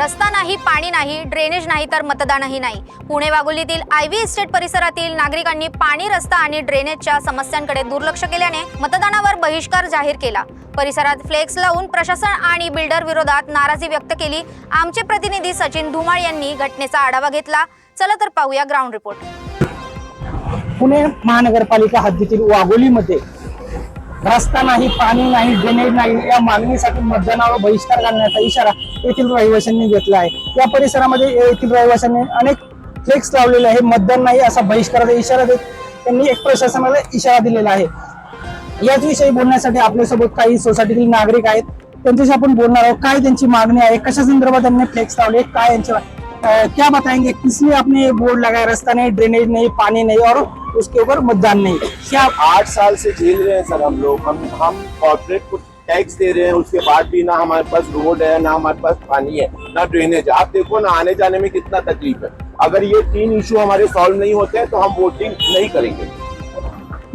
रस्ता नाही पाणी नाही ड्रेनेज नाही तर मतदानही नाही. पुणे वाघोलीतील आय व्ही इस्टेट परिसरातील नागरिकांनी पाणी रस्ता आणि ड्रेनेजच्या समस्यांकडे दुर्लक्ष केल्याने मतदानावर बहिष्कार जाहीर केला. परिसरात फ्लेक्स लावून प्रशासन आणि बिल्डर विरोधात नाराजी व्यक्त केली. आमचे प्रतिनिधी सचिन धुमाळ यांनी घटनेचा आढावा घेतला. चला तर पाहूया ग्राउंड रिपोर्ट पुणे महानगरपालिका हद्दीतील वाघोलीमध्ये रस्ता नाही पाणी नाही ड्रेनेज नाही. या मागणीसाठी मतदानावर बहिष्कार घालण्याचा इशारा येथील रहिवाशांनी घेतला आहे. या परिसरामध्ये येथील रहिवाशांनी अनेक फ्लेक्स लावलेले आहे मतदान नाही असा बहिष्काराचा इशारा देत त्यांनी एक प्रशासनाला इशारा दिलेला आहे. याच विषयी बोलण्यासाठी आपल्यासोबत काही सोसायटीतील नागरिक आहेत. त्यांच्याशी आपण बोलणार आहोत. काय त्यांची मागणी आहे? कशा संदर्भात त्यांनी फ्लेक्स लावले? काय यांच्या क्या बताएँगे? किसलिए आपने बोर्ड लगाया? रास्ता नहीं ड्रेनेज नहीं पानी नहीं और उसके ऊपर मतदान नहीं। क्या आठ साल से झेल रहे हैं सर हम लोग। हम हम कॉर्पोरेट को टैक्स दे रहे हैं उसके बाद भी ना हमारे पास रोड है ना हमारे पास पानी है ना ड्रेनेज आप देखो ना आने जाने में कितना तकलीफ़ है। अगर ये तीन इशू हमारे सॉल्व नहीं होते हैं तो हम वोटिंग नहीं करेंगे।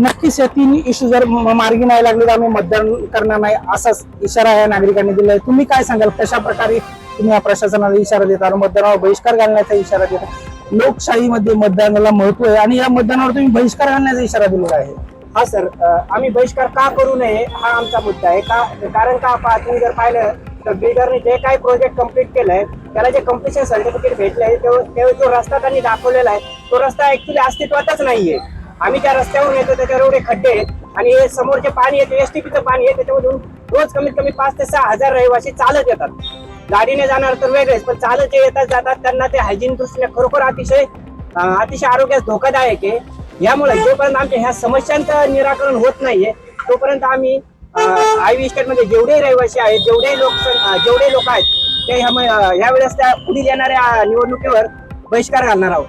नक्कीच या तीन इशू जर मार्गी नाही लागले तर आम्ही मतदान करणार नाही असाच इशारा या नागरिकांनी दिला आहे तुम्ही काय सांगाल? कशा प्रकारे तुम्ही या प्रशासनाला इशारा देता आणि मतदानावर बहिष्कार घालण्याचा इशारा देता लोकशाहीमध्ये मतदानाला महत्त्व आहे आणि या मतदानावर तुम्ही बहिष्कार घालण्याचा इशारा दिलेला आहे. हा सर. आम्ही बहिष्कार का करू नये हा आमचा मुद्दा आहे. का कारण का तुम्ही जर पाहिलं तर बिल्डरने जे काही प्रोजेक्ट कंप्लीट केलंय त्याला जे कम्प्लिशन सर्टिफिकेट भेटले तेव्हा जो रस्ता त्यांनी दाखवलेला आहे. तो रस्ता ऍक्च्युली अस्तित्वातच नाहीये. आम्ही त्या रस्त्यावरून येतो त्याच्यावर एवढे खड्डे आहेत आणि हे समोरचे पाणी येते एसटीपीचं पाणी आहे त्याच्यामधून रोज कमीत कमी पाच ते सहा हजार रहिवासी चालत येतात. गाडीने जाणार तर वेगळेच पण चालत जे येतात जातात त्यांना ते हायजीन दृष्टीने खरोखर अतिशय अतिशय आरोग्यास धोकादायक आहे. यामुळे जोपर्यंत आमच्या ह्या समस्यांचं निराकरण होत नाहीये तोपर्यंत आम्ही आय व्ही मध्ये जेवढे रहिवासी आहेत जेवढे लोक जेवढे लोक आहेत ते ह्या म- त्या पुढील येणाऱ्या निवडणुकीवर बहिष्कार घालणार आहोत.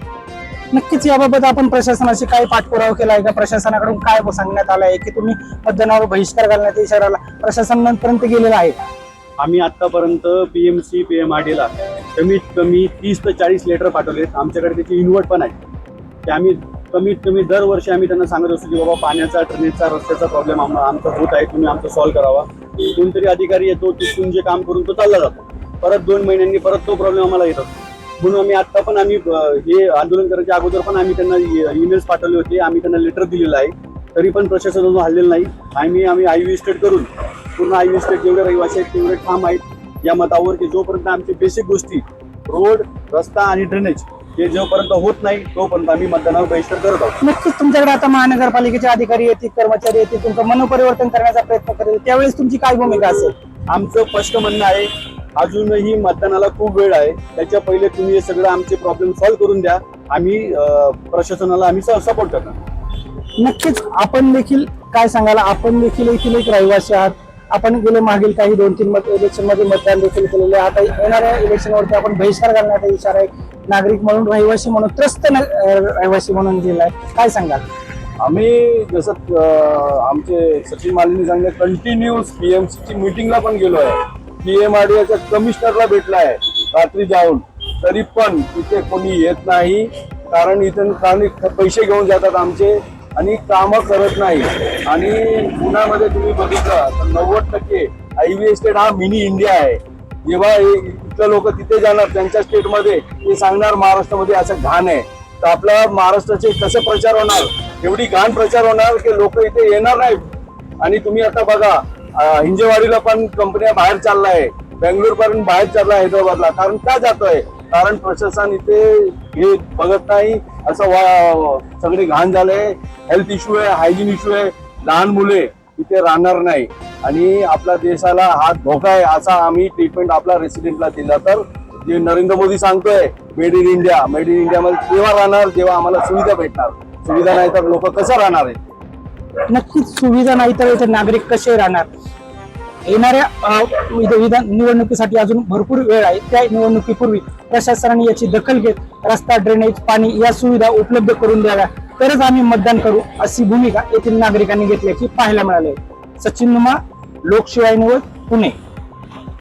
नक्कीच याबाबत आपण प्रशासनाशी काय पाठपुरावा केला आहे का? प्रशासनाकडून काय सांगण्यात आलं आहे की तुम्ही मतदानावर बहिष्कार घालण्याच्या इशाराला प्रशासनापर्यंत गेलेला आहे. आम्ही आतापर्यंत आर डीला कमीत कमी तीस ते चाळीस लेटर पाठवलेत आमच्याकडे त्याची इन्व्हर्ट पण आहे. ते आम्ही कमीत कमी दरवर्षी आम्ही त्यांना सांगत असतो की बाबा पाण्याचा ड्रेनेजचा रस्त्याचा प्रॉब्लेम आमचा होत आहे तुम्ही आमचा सॉल्व्ह करावा. कोणतरी अधिकारी येतो तिथून जे काम करून तो चालला जातो. परत दोन महिन्यांनी परत तो प्रॉब्लेम आम्हाला येतो. म्हणून आम्ही आत्ता पण आम्ही हे आंदोलन करायच्या अगोदर पण आम्ही त्यांना ईमेल्स पाठवले होते. आम्ही त्यांना लेटर दिलेलं आहे. तरी पण प्रशासनातून हल्लेलं नाही. आम्ही आम्ही आय व्ही स्टेट करून पूर्ण आय व्ही स्टेट जेवढे रहिवासी आहेत तेवढे ठाम आहेत. या मतावर की जोपर्यंत आमची बेसिक गोष्टी रोड रस्ता आणि ड्रेनेज हे जोपर्यंत होत नाही तोपर्यंत आम्ही मतदानावर बहिष्कार करत आहोत. नक्कीच तुमच्याकडे आता महानगरपालिकेचे अधिकारी येतील कर्मचारी येतील तुमचं मनोपरिवर्तन करण्याचा प्रयत्न करेल. त्यावेळेस तुमची काय भूमिका असेल? आमचं स्पष्ट म्हणणं आहे अजूनही मतदानाला खूप वेळ आहे. त्याच्या पहिले तुम्ही हे सगळं आमचे प्रॉब्लेम सॉल्व्ह करून द्या. आम्ही प्रशासनाला आम्ही सपोर्ट करणार. नक्कीच आपण देखील काय सांगाल आपण देखील येथील एक रहिवासी आहात. आपण गेले मागील काही दोन तीन मत इलेक्शनमध्ये मतदान देखील केलेले आहे. आता येणाऱ्या इलेक्शनवरती आपण बहिष्कार घालण्याचा इशारा आहे. नागरिक म्हणून रहिवासी म्हणून त्रस्त न- रहिवासी म्हणून दिला आहे. काय सांगाल? आम्ही जसं आमचे सचिन मालिनी सांगले कंटिन्यूस पीएमसीची मीटिंगला पण गेलो आहे. पीएमआरडीएच्या कमिशनरला भेटला आहे रात्री जाऊन. तरी पण इथे कोणी येत नाही. कारण इथे कारण पैसे घेऊन जातात आमचे. आणि कामं करत नाही. आणि पुण्यामध्ये तुम्ही बघितलं तर नव्वद टक्के आय व्ही स्टेट हा मिनी इंडिया आहे. जेव्हा हे इथलं लोक तिथे जाणार त्यांच्या स्टेटमध्ये ते सांगणार महाराष्ट्रामध्ये असं घाण आहे. तर आपल्या महाराष्ट्राचे कसे प्रचार होणार? एवढी घाण प्रचार होणार की लोक इथे येणार नाही आणि तुम्ही आता बघा हिंजेवाडीला पण कंपन्या बाहेर चाललाय. बेंगलोर पर्यंत बाहेर चालला हैदराबादला. कारण का जातोय? कारण प्रशासन इथे हे बघत नाही. असं वा सगळे घाण झालंय हेल्थ इश्यू आहे हायजीन इश्यू आहे. लहान मुले इथे राहणार नाही. आणि आपल्या देशाला हा धोका आहे असा आम्ही ट्रीटमेंट आपल्या रेसिडेंटला दिला. तर जे नरेंद्र मोदी सांगतोय made in India made in इंडियामध्ये तेव्हा राहणार? जेव्हा आम्हाला सुविधा भेटणार. सुविधा नाही तर लोक कसं राहणार आहे? नक्कीच सुविधा नाही तर इथे नागरिक कसे राहणार? येणाऱ्या विध- विधान निवडणुकीसाठी अजून भरपूर वेळ आहे. त्या निवडणुकीपूर्वी प्रशासनाने याची दखल घेत रस्ता ड्रेनेज पाणी या सुविधा उपलब्ध करून द्याव्या. तरच आम्ही मतदान करू अशी भूमिका येथील नागरिकांनी घेतल्याची पाहायला मिळाली आहे. सचिन नुमा लोकशिवाय निवड पुणे.